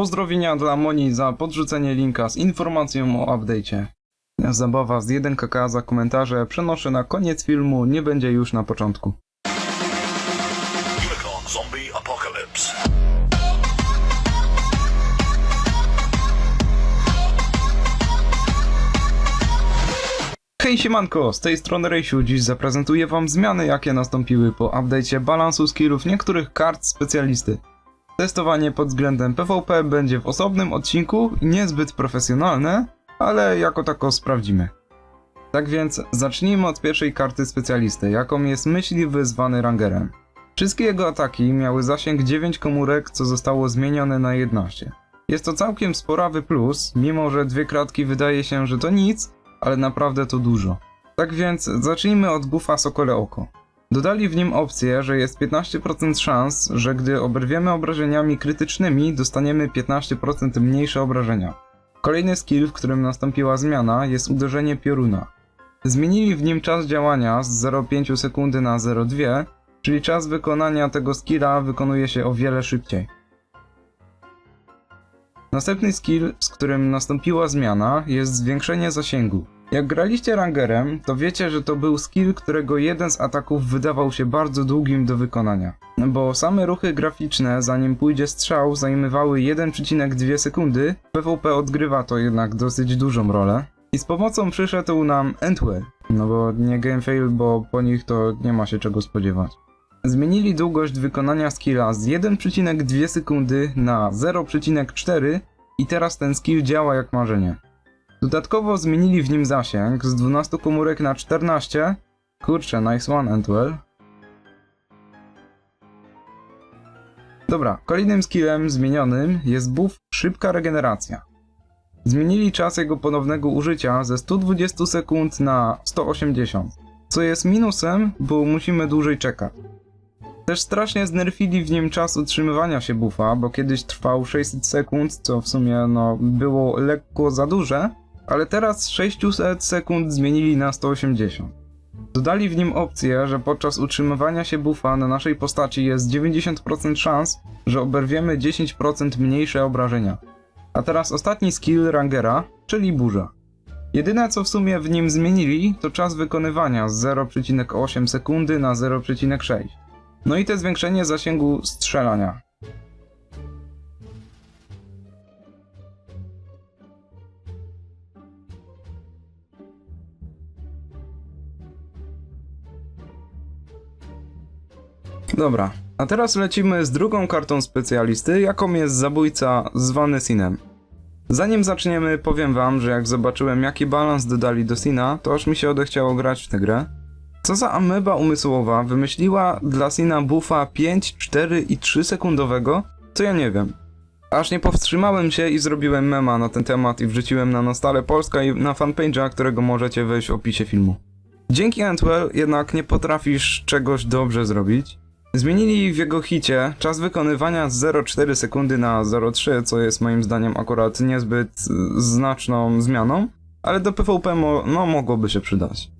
Pozdrowienia dla Moni za podrzucenie linka z informacją o update'cie. Zabawa z 1kk za komentarze przenoszę na koniec filmu, nie będzie już na początku. Hej siemanko, z tej strony Rejsiu, dziś zaprezentuję wam zmiany jakie nastąpiły po update'cie balansu skillów niektórych kart specjalisty. Testowanie pod względem PvP będzie w osobnym odcinku, niezbyt profesjonalne, ale jako tako sprawdzimy. Tak więc zacznijmy od pierwszej karty specjalisty, jaką jest myśliwy zwany Rangerem. Wszystkie jego ataki miały zasięg 9 komórek, co zostało zmienione na 11. Jest to całkiem sporawy plus, mimo że dwie kratki wydaje się, że to nic, ale naprawdę to dużo. Tak więc zacznijmy od buffa Sokole Oko. Dodali w nim opcję, że jest 15% szans, że gdy oberwiemy obrażeniami krytycznymi, dostaniemy 15% mniejsze obrażenia. Kolejny skill, w którym nastąpiła zmiana, jest uderzenie pioruna. Zmienili w nim czas działania z 0,5 sekundy na 0,2, czyli czas wykonania tego skilla wykonuje się o wiele szybciej. Następny skill, z którym nastąpiła zmiana, jest zwiększenie zasięgu. Jak graliście rangerem, to wiecie, że to był skill, którego jeden z ataków wydawał się bardzo długim do wykonania. Bo same ruchy graficzne, zanim pójdzie strzał, zajmowały 1,2 sekundy, PvP odgrywa to jednak dosyć dużą rolę. I z pomocą przyszedł nam Entwell. No bo nie gamefail, bo po nich to nie ma się czego spodziewać. Zmienili długość wykonania skilla z 1,2 sekundy na 0,4 i teraz ten skill działa jak marzenie. Dodatkowo zmienili w nim zasięg z 12 komórek na 14. Kurczę, nice one Antwell. Dobra, kolejnym skillem zmienionym jest buff szybka regeneracja. Zmienili czas jego ponownego użycia ze 120 sekund na 180, co jest minusem, bo musimy dłużej czekać. Też strasznie znerfili w nim czas utrzymywania się buffa, bo kiedyś trwał 600 sekund, co w sumie no, było lekko za duże, ale teraz z 600 sekund zmienili na 180. Dodali w nim opcję, że podczas utrzymywania się buffa na naszej postaci jest 90% szans, że oberwiemy 10% mniejsze obrażenia. A teraz ostatni skill Rangera, czyli burza. Jedyne co w sumie w nim zmienili, to czas wykonywania z 0,8 sekundy na 0,6. No i te zwiększenie zasięgu strzelania. Dobra, a teraz lecimy z drugą kartą specjalisty, jaką jest zabójca zwany Sinem. Zanim zaczniemy, powiem wam, że jak zobaczyłem jaki balans dodali do Sina, to aż mi się odechciało grać w tę grę. Co za ameba umysłowa wymyśliła dla Sina buffa 5, 4 i 3 sekundowego, to ja nie wiem. Aż nie powstrzymałem się i zrobiłem mema na ten temat i wrzuciłem na Nostale Polska i na fanpage'a, którego możecie wejść w opisie filmu. Dzięki Antwell jednak nie potrafisz czegoś dobrze zrobić. Zmienili w jego hicie czas wykonywania z 0,4 sekundy na 0,3, co jest moim zdaniem akurat niezbyt y, znaczną zmianą, ale do PvP mo no, mogłoby się przydać.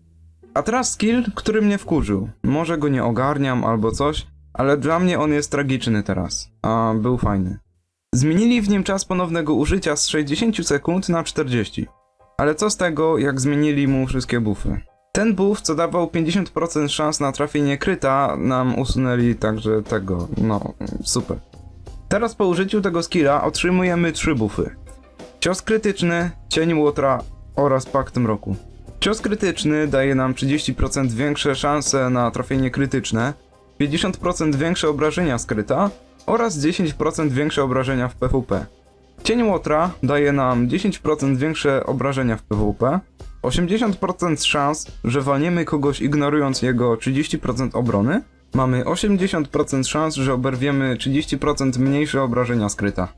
A teraz skill, który mnie wkurzył. Może go nie ogarniam albo coś, ale dla mnie on jest tragiczny teraz, a był fajny. Zmienili w nim czas ponownego użycia z 60 sekund na 40. Ale co z tego, jak zmienili mu wszystkie buffy? Ten buff, co dawał 50% szans na trafienie kryta, nam usunęli także tego, no, super. Teraz po użyciu tego skilla otrzymujemy trzy buffy. Cios krytyczny, cień łotra oraz pakt mroku. Cios krytyczny daje nam 30% większe szanse na trafienie krytyczne, 50% większe obrażenia skryta oraz 10% większe obrażenia w PvP. Cień łotra daje nam 10% większe obrażenia w PvP, 80% szans, że walniemy kogoś ignorując jego 30% obrony, mamy 80% szans, że oberwiemy 30% mniejsze obrażenia skryta.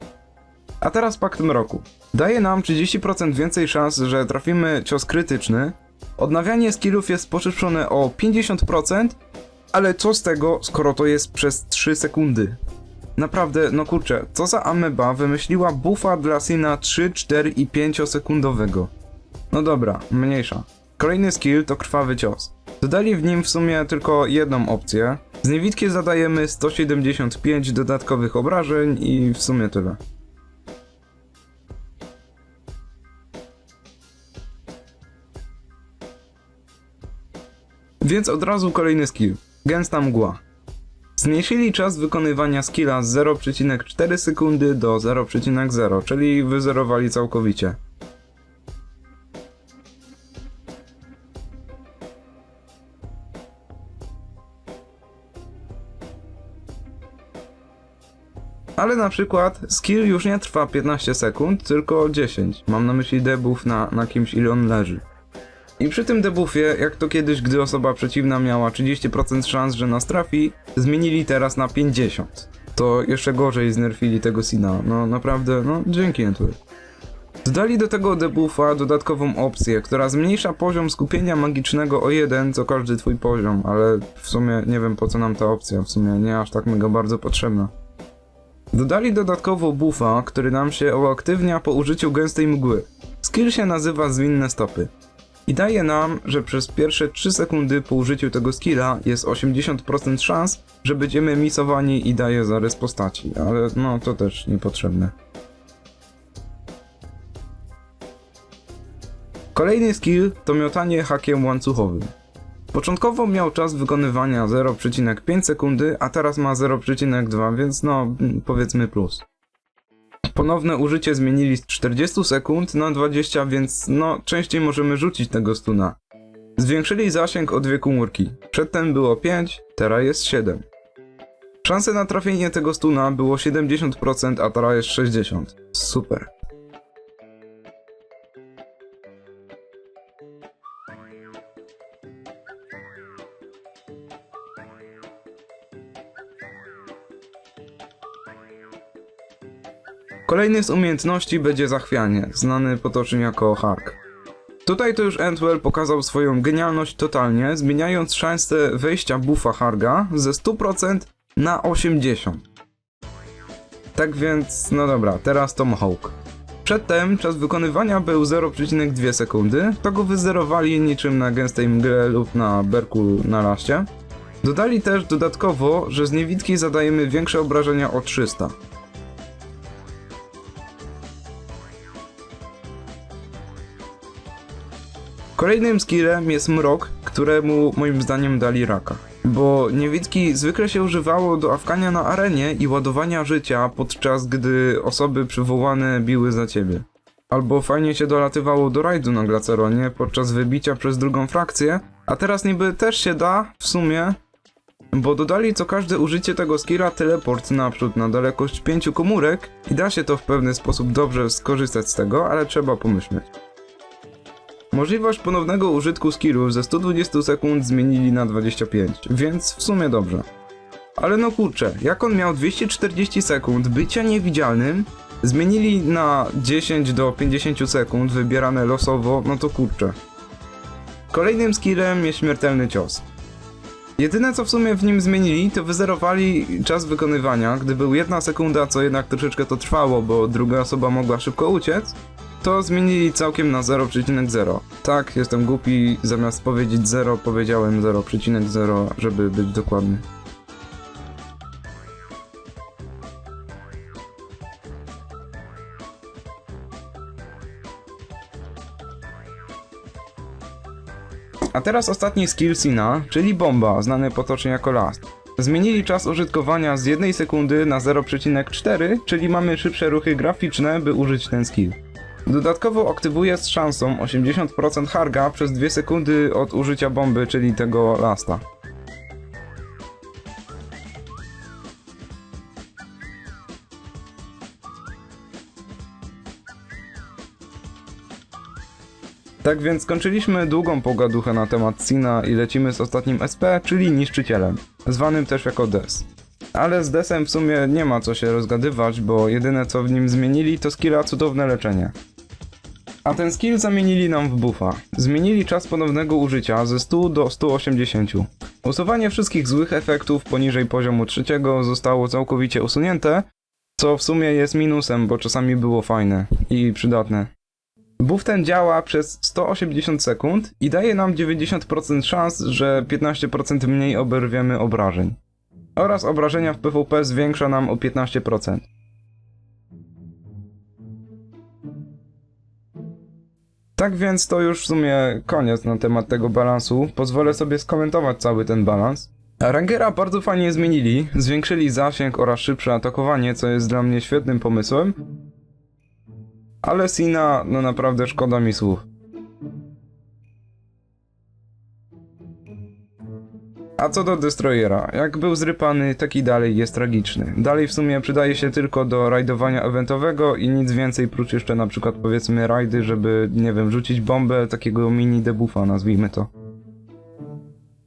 A teraz pakt mroku. Daje nam 30% więcej szans, że trafimy cios krytyczny. Odnawianie skillów jest poszybszone o 50%, ale co z tego, skoro to jest przez 3 sekundy? Naprawdę, no kurczę, co za ameba wymyśliła buffa dla Sina 3, 4 i 5 sekundowego? No dobra, mniejsza. Kolejny skill to krwawy cios. Dodali w nim w sumie tylko jedną opcję. Z niewidki zadajemy 175 dodatkowych obrażeń i w sumie tyle. Więc od razu kolejny skill. Gęsta mgła. Zmniejszyli czas wykonywania skilla z 0,4 sekundy do 0,0, czyli wyzerowali całkowicie. Ale na przykład skill już nie trwa 15 sekund, tylko 10. Mam na myśli debuff na, na kimś ile on leży. I przy tym debuffie, jak to kiedyś, gdy osoba przeciwna miała 30% szans, że nas trafi, zmienili teraz na 50. To jeszcze gorzej znerfili tego Sina. No naprawdę, no dzięki Entwell. Dodali do tego debuffa dodatkową opcję, która zmniejsza poziom skupienia magicznego o jeden co każdy twój poziom, ale w sumie nie wiem po co nam ta opcja, w sumie nie aż tak mega bardzo potrzebna. Dodali dodatkowo buffa, który nam się uaktywnia po użyciu gęstej mgły. Skill się nazywa Zwinne Stopy. I daje nam, że przez pierwsze 3 sekundy po użyciu tego skilla jest 80% szans, że będziemy misowani i daje zarys postaci, ale no to też niepotrzebne. Kolejny skill to miotanie hakiem łańcuchowym. Początkowo miał czas wykonywania 0,5 sekundy, a teraz ma 0,2, więc no mm, powiedzmy plus. Ponowne użycie zmienili z 40 sekund na 20, więc no częściej możemy rzucić tego stuna. Zwiększyli zasięg o dwie komórki. Przedtem było 5, teraz jest 7. Szanse na trafienie tego stuna było 70%, a teraz jest 60. Super. Kolejny z umiejętności będzie zachwianie, znany potocznie jako Hark. Tutaj to już Entwell pokazał swoją genialność totalnie, zmieniając szansę wejścia buffa Harga ze 100% na 80%. Tak więc, no dobra, teraz Tomahawk. Przedtem czas wykonywania był 0,2 sekundy, to go wyzerowali niczym na gęstej mgle lub na berku na laście. Dodali też dodatkowo, że z niewidki zadajemy większe obrażenia o 300. Kolejnym skillem jest mrok, któremu moim zdaniem dali raka. Bo niewidki zwykle się używało do awkania na arenie i ładowania życia, podczas gdy osoby przywołane biły za ciebie. Albo fajnie się dolatywało do rajdu na Glaceronie podczas wybicia przez drugą frakcję, a teraz niby też się da, w sumie, bo dodali co każde użycie tego skilla teleport naprzód na dalekość 5 komórek i da się to w pewny sposób dobrze skorzystać z tego, ale trzeba pomyśleć. Możliwość ponownego użytku skillów ze 120 sekund zmienili na 25, więc w sumie dobrze. Ale no kurczę, jak on miał 240 sekund bycia niewidzialnym, zmienili na 10 do 50 sekund wybierane losowo, no to kurczę. Kolejnym skillem jest śmiertelny cios. Jedyne co w sumie w nim zmienili, to wyzerowali czas wykonywania, gdy był jedna sekunda, co jednak troszeczkę to trwało, bo druga osoba mogła szybko uciec, to zmienili całkiem na 0,0. Tak, jestem głupi, zamiast powiedzieć 0, powiedziałem 0,0, żeby być dokładny. A teraz ostatni skill Sina, czyli bomba, znany potocznie jako last. Zmienili czas użytkowania z 1 sekundy na 0,4, czyli mamy szybsze ruchy graficzne, by użyć ten skill. Dodatkowo aktywuje z szansą 80% harga przez 2 sekundy od użycia bomby, czyli tego lasta. Tak więc skończyliśmy długą pogaduchę na temat Sina i lecimy z ostatnim SP, czyli niszczycielem, zwanym też jako Des. Ale z Desem w sumie nie ma co się rozgadywać, bo jedyne co w nim zmienili to skilla cudowne leczenie. A ten skill zamienili nam w buffa. Zmienili czas ponownego użycia ze 100 do 180. Usuwanie wszystkich złych efektów poniżej poziomu trzeciego zostało całkowicie usunięte, co w sumie jest minusem, bo czasami było fajne i przydatne. Buff ten działa przez 180 sekund i daje nam 90% szans, że 15% mniej oberwiemy obrażeń. Oraz obrażenia w PvP zwiększa nam o 15%. Tak więc to już w sumie koniec na temat tego balansu. Pozwolę sobie skomentować cały ten balans. Rangera bardzo fajnie zmienili, zwiększyli zasięg oraz szybsze atakowanie, co jest dla mnie świetnym pomysłem. Ale Sina, no naprawdę szkoda mi słów. A co do Destroyera, jak był zrypany, tak i dalej jest tragiczny. Dalej w sumie przydaje się tylko do rajdowania eventowego i nic więcej, prócz jeszcze na przykład powiedzmy rajdy, żeby, nie wiem, rzucić bombę, takiego mini debuffa nazwijmy to.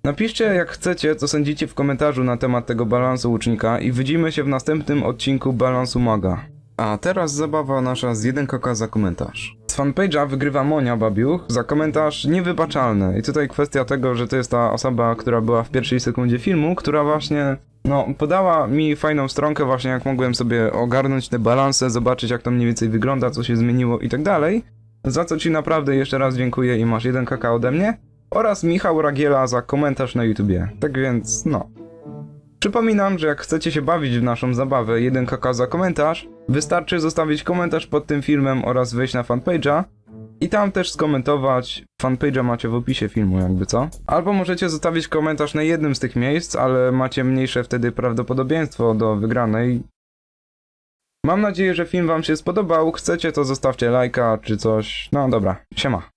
Napiszcie jak chcecie, co sądzicie w komentarzu na temat tego balansu łucznika i widzimy się w następnym odcinku Balansu Maga. A teraz zabawa nasza z 1 kk za komentarz. Fanpage'a wygrywa Monia Babiuch za komentarz niewybaczalny. I tutaj kwestia tego, że to jest ta osoba, która była w pierwszej sekundzie filmu, która właśnie, no, podała mi fajną stronkę właśnie jak mogłem sobie ogarnąć te balanse, zobaczyć jak to mniej więcej wygląda, co się zmieniło i tak dalej. Za co ci naprawdę jeszcze raz dziękuję i masz 1 kk ode mnie. Oraz Michał Ragiela za komentarz na YouTubie. Tak więc, no. Przypominam, że jak chcecie się bawić w naszą zabawę 1kk za komentarz, wystarczy zostawić komentarz pod tym filmem oraz wejść na fanpage'a i tam też skomentować. Fanpage'a macie w opisie filmu, jakby co. Albo możecie zostawić komentarz na jednym z tych miejsc, ale macie mniejsze wtedy prawdopodobieństwo do wygranej. Mam nadzieję, że film wam się spodobał. Chcecie to zostawcie lajka czy coś. No dobra, siema.